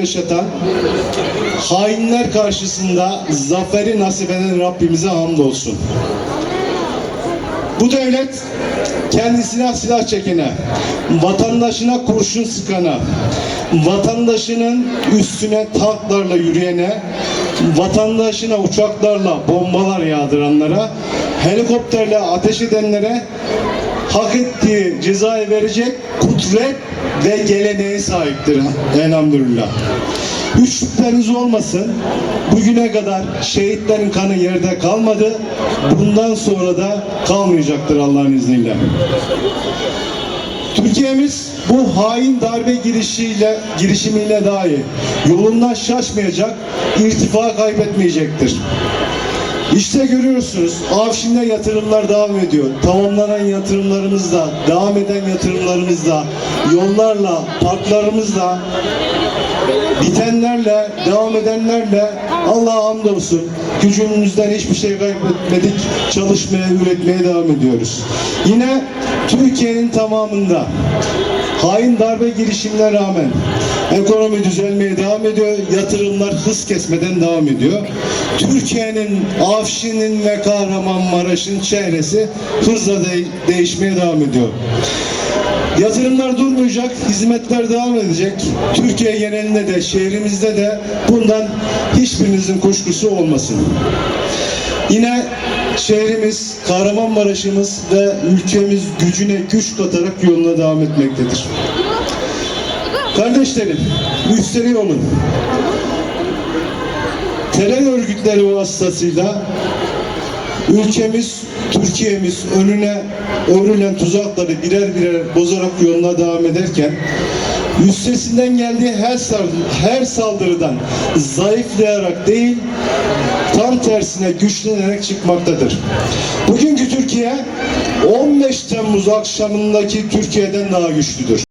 yaşatan hainler karşısında zaferi nasip eden Rabbimize hamdolsun. Bu devlet kendisine silah çekene, vatandaşına kurşun sıkana, vatandaşının üstüne tanklarla yürüyene, vatandaşına uçaklarla bombalar yağdıranlara, helikopterle ateş edenlere hak ettiği cezayı verecek kudret ve geleneğe sahiptir elhamdülillah. Hiç şüpheniz olmasın. Bugüne kadar şehitlerin kanı yerde kalmadı. Bundan sonra da kalmayacaktır Allah'ın izniyle. Türkiye'miz bu hain darbe girişiyle girişimiyle dahi yolundan şaşmayacak, irtifa kaybetmeyecektir. İşte görüyorsunuz Afşin'de yatırımlar devam ediyor. Tamamlanan yatırımlarımız da, devam eden yatırımlarımız da, yollarla, parklarımızla, bitenlerle, devam edenlerle Allah'a hamdolsun gücümüzden hiçbir şey kaybetmedik. Çalışmaya, üretmeye devam ediyoruz. Yine Türkiye'nin tamamında hain darbe girişimine rağmen ekonomi düzelmeye devam ediyor. Yatırımlar hız kesmeden devam ediyor. Türkiye'nin, Afşin'in ve Kahramanmaraş'ın çehresi hızla de- değişmeye devam ediyor. Yatırımlar durmayacak, hizmetler devam edecek. Türkiye genelinde de, şehrimizde de bundan hiçbirinizin kuşkusu olmasın. Yine şehrimiz, Kahramanmaraş'ımız ve ülkemiz gücüne güç katarak yoluna devam etmektedir. Kardeşlerim, müşteri olun. Terör örgütleri vasıtasıyla ülkemiz, Türkiye'miz önüne örülen tuzakları birer birer bozarak yoluna devam ederken üstesinden geldiği her, her saldırıdan zayıflayarak değil tam tersine güçlenerek çıkmaktadır. Bugünkü Türkiye 15 Temmuz akşamındaki Türkiye'den daha güçlüdür.